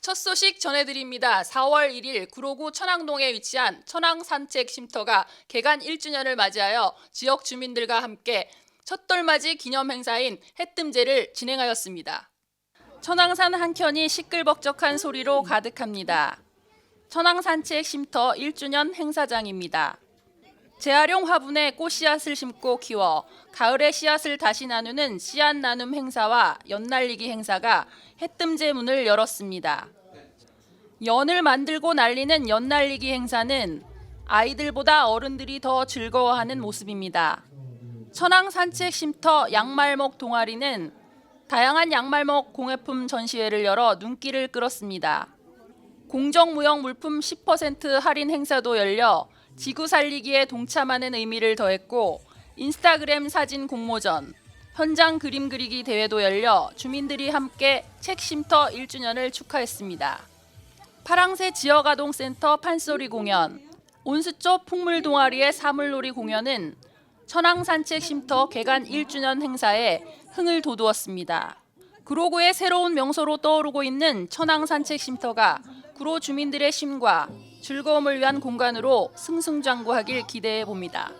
첫 소식 전해드립니다. 4월 1일 구로구 천왕동에 위치한 천왕 산책 쉼터가 개관 1주년을 맞이하여 지역 주민들과 함께 첫돌맞이 기념 행사인 해뜸제를 진행하였습니다. 천왕산 한켠이 시끌벅적한 소리로 가득합니다. 천왕 산책 쉼터 1주년 행사장입니다. 재활용 화분에 꽃씨앗을 심고 키워 가을에 씨앗을 다시 나누는 씨앗 나눔 행사와 연날리기 행사가 해뜸제 문을 열었습니다. 연을 만들고 날리는 연날리기 행사는 아이들보다 어른들이 더 즐거워하는 모습입니다. 천왕 산책 쉼터 양말목 동아리는 다양한 양말목 공예품 전시회를 열어 눈길을 끌었습니다. 공정무역 물품 10% 할인 행사도 열려 지구 살리기에 동참하는 의미를 더했고 인스타그램 사진 공모전, 현장 그림 그리기 대회도 열려 주민들이 함께 책 쉼터 1주년을 축하했습니다. 파랑새 지역아동센터 판소리 공연, 온수쪽 풍물 동아리의 사물놀이 공연은 천왕 산책 쉼터 개관 1주년 행사에 흥을 돋우었습니다. 구로구의 새로운 명소로 떠오르고 있는 천왕 산책 쉼터가 구로 주민들의 쉼과 즐거움을 위한 공간으로 승승장구하길 기대해 봅니다.